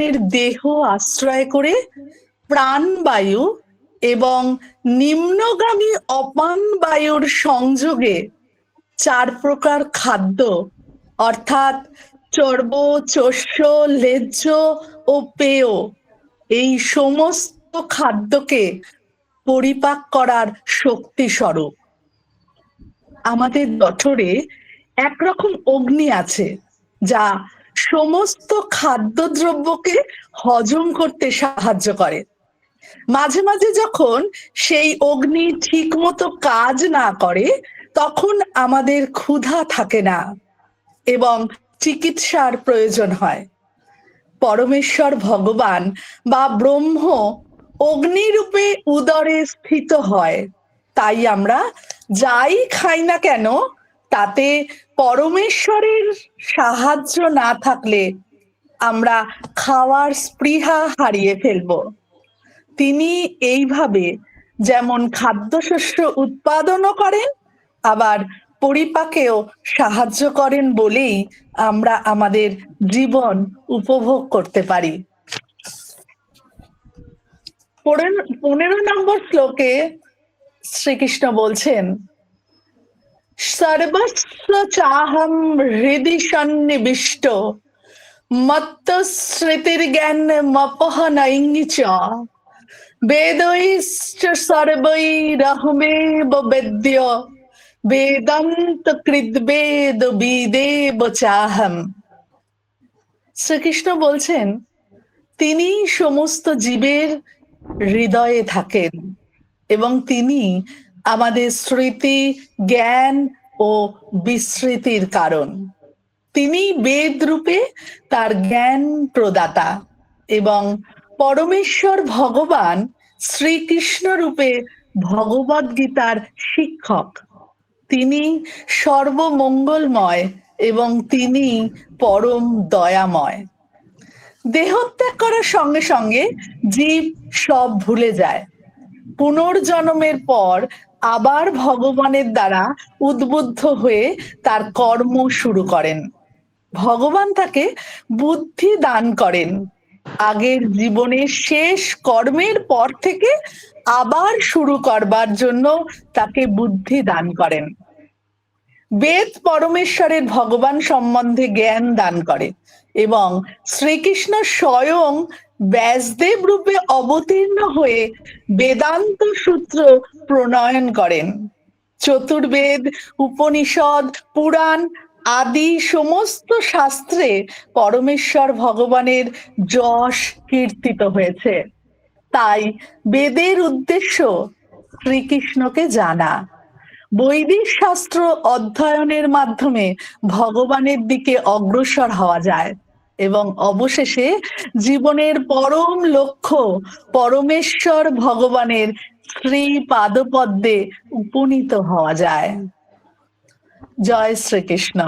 ভগবানের দেহ আশ্রয় করে প্রাণবায়ু এবং নিম্নগামী অপান বায়ুর সংযোগে চার প্রকার খাদ্য, অর্থাৎ চর্ব চস্য লেজ্জ ও পেয়। এই সমস্ত খাদ্যকে পরিপাক করার শক্তি স্বরূপ। আমাদের জঠরে একরকম অগ্নি আছে, যা সমস্ত খাদ্যদ্রব্যকে হজম করতে সাহায্য করে। মাঝে মাঝে যখন সেই অগ্নি ঠিক মতো কাজ না করে, তখন আমাদের ক্ষুধা থাকে না এবং চিকিৎসার প্রয়োজন হয়। পরমেশ্বর ভগবান বা ব্রহ্ম অগ্নিরূপে উদরে স্থিত হয়। তাই আমরা যাই খাই না কেন তাতে পরমেশ্বরের সাহায্য না থাকলে আমরা খাওয়ার স্পৃহা হারিয়ে ফেলব। তিনি এইভাবে যেমন খাদ্যশস্য উৎপাদনও করেন, আবার পরিপাকেও সাহায্য করেন বলেই আমরা আমাদের জীবন উপভোগ করতে পারি। পনেরো নম্বর শ্লোকে শ্রীকৃষ্ণ বলছেন সর্বস্ব চাহম হৃদি সন্নিবিষ্ট। মত্ত স্মৃতির জ্ঞান মপহনৈং চ বেদৈশ্চ সর্বৈরহমেব বেদ্য। বেদান্ত কৃদ্বেদ বিদেব চাহম। শ্রীকৃষ্ণ বলছেন, তিনি সমস্ত জীবের হৃদয়ে থাকেন এবং তিনি আমাদের স্মৃতি, জ্ঞান ও বিস্মৃতির কারণ। তিনি বেদ রূপে তার জ্ঞান প্রদাতা এবং পরমেশ্বর ভগবান শ্রীকৃষ্ণ রূপে ভগবদ গীতার শিক্ষক। তিনি সর্বমঙ্গলময় এবং তিনি পরম দয়াময়। দেহত্যাগ করার সঙ্গে সঙ্গে জীব সব ভুলে যায়। পুনর্জন্মের পর আবার ভগবানের দ্বারা উদ্বুদ্ধ হয়ে তার কর্ম শুরু করেন। ভগবান তাকে বুদ্ধি দান করেন। আগের জীবনের শেষ কর্মের পর থেকে আবার শুরু করবার জন্য তাকে বুদ্ধি দান করেন। বেদ পরমেশ্বরের ভগবান সম্বন্ধে জ্ঞান দান করে এবং শ্রীকৃষ্ণ স্বয়ং ব্যাসদেব রূপে অবতীর্ণ হয়ে বেদান্ত সূত্র প্রণয়ন করেন। চতুর্বেদ, উপনিষদ, পুরাণ আদি সমস্ত শাস্ত্রে পরমেশ্বর ভগবানের যশ কীর্তিত হয়েছে। তাই বেদের উদ্দেশ্য শ্রীকৃষ্ণকে জানা। বৈদিক শাস্ত্র অধ্যয়নের মাধ্যমে ভগবানের দিকে অগ্রসর হওয়া যায় এবং অবশেষে জীবনের পরম লক্ষ্য পরমেশ্বর ভগবানের শ্রী পাদপদ্মে উপনীত হওয়া যায়। জয় শ্রীকৃষ্ণ।